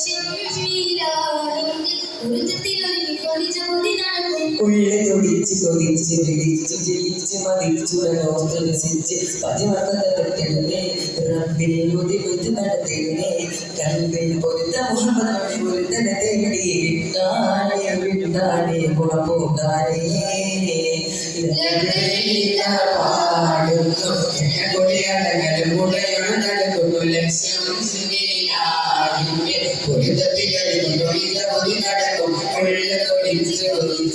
ലക്ഷ്യം മീരാനിന്റെ ഉരുക്കത്തിലൊരുങ്ങി കൊതിച്ച കൊതി നടക്കും ഉള്ളി തുടിച്ച് കൊതിച്ച് വിളിച്ച് ജയിച്ച് മതിച്ചുടനോർത്തനുസരിച്ച് തൊട്ടിടമേ റബ്ബിൽ മുതിർത്ത് നടത്തിടമേ കൽവിൽ പൊരുത്ത മുഹമ്മദ് പൊരുത്തനെ തേടി വിട്ടാനേ വിട്ടാനേ ഇല്ല പാടുന്നു കൊടിയടങ്ങലും മുടയോട്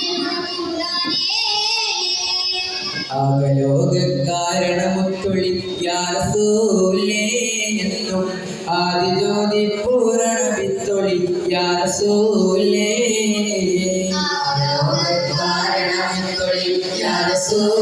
ഗുണകൂടാനേ ആകലോക കാരണമുത്തൊളി യാസൂലേ എന്നും ആദിജ്യോതി പൂരണ വിത്തൊളി യാസൂലേ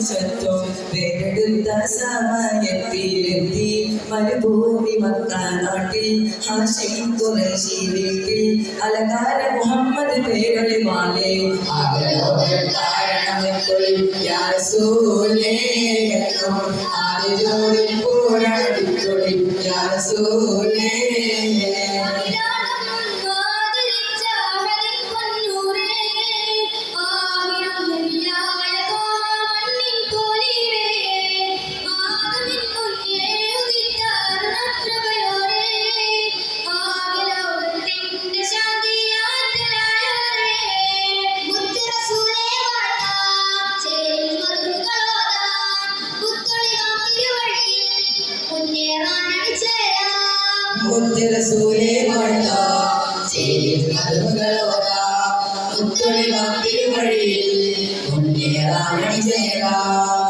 മനുഷ്യത്വം വേറെടുത്ത സമയത്തിലെത്തി മരുഭൂമി മക്കാനാട്ടിൽ ഹാഷിം കുറേശി വീട്ടിൽ അലകാര മുഹമ്മദ് പേരളി മാലേ. ആകലോക കാരണമെത്തൊളി യാസൂലേ? ആദിജോടി പൂരണത്തിത്തൊളി യാസൂലേ? മുത്തരസൂലേ വാഴ്ത്ത ചേരിൽ മധുകളോട മുത്തൊളി വഴിയിൽ മുന്നേറാമണി ചേരാം.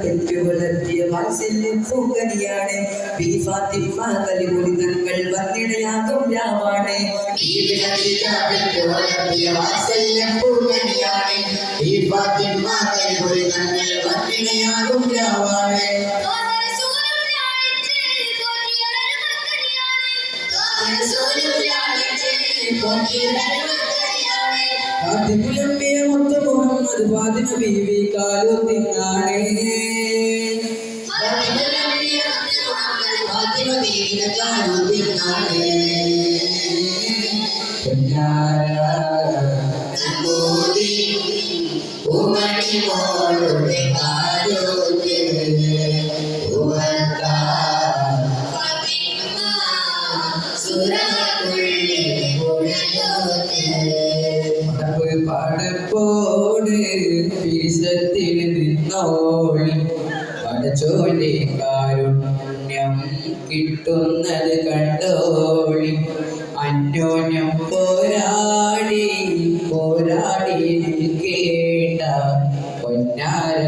പെറ്റു വളർത്തിയ വാത്സല്യം പൂങ്കനിയാണ് ബി ഫാത്തിമ കലിമുടി തങ്ങൾ വന്നിടയാകും ബീവി ഖദീജ പെറ്റു വളർത്തിയ വാത്സല്യം പൂങ്കനിയാണ് ബി ഫാത്തിമ കലിമുടി തങ്ങൾ വന്നിടയാകും രാമാണ് ഫാത്തിമുലമ്പിയ മുഹമ്മദ് ഫാത്തിമ ബീവി കാലു ഫാത്തിമ ബീവി കിട്ടുന്നത് കണ്ടോളി അന്യോന്യം പോരാടി പോരാടി നിൽക്കേണ്ട പൊന്നാര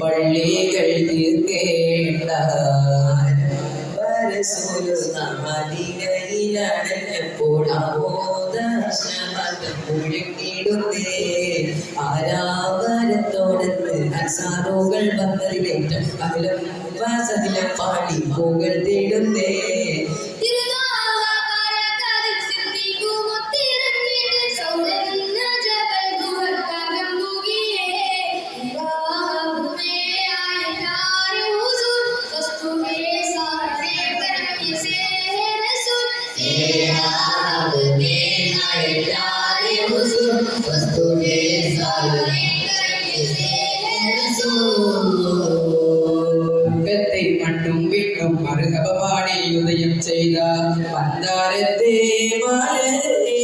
പള്ളികൾ തീർക്കേണ്ട. ആരാവരത്തോടത്ത് അസാറുകൾ വന്നതിലേറ്റ അകലം വാസതിലെ പാടി പൂകൾ തേടുന്നേ തിരുനാവാകാരക്കാരിൽ സിദ്ധിക്കുമൊത്തിരഞ്ഞിട്ട് സൗരന്ന ജബൽ ഗുഹക്കാരം വിട്ടും മറുകപാടി ഉദയം ചെയ്ത പന്താരത്തെ മലരേ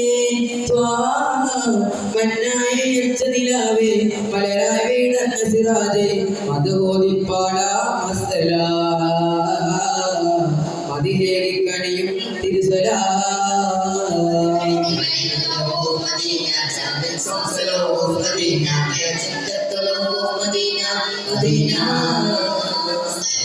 മന്നായി നിലാവേ മലരായി വീണ സിറാജെ മധുബോധിപ്പാടാ മസ്തല. മതിലേകി കണിയും തിരുസലാ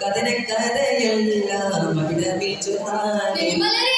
കഥന കഥയെല്ലാം അവിടെ വിളിച്ചു താനെ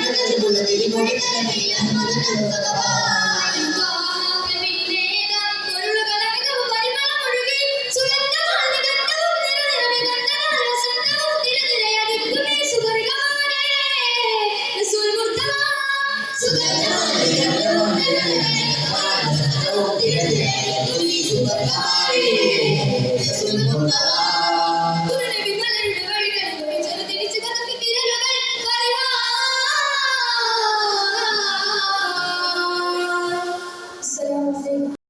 இருக்கிறது கொடுக்கிறது Oh,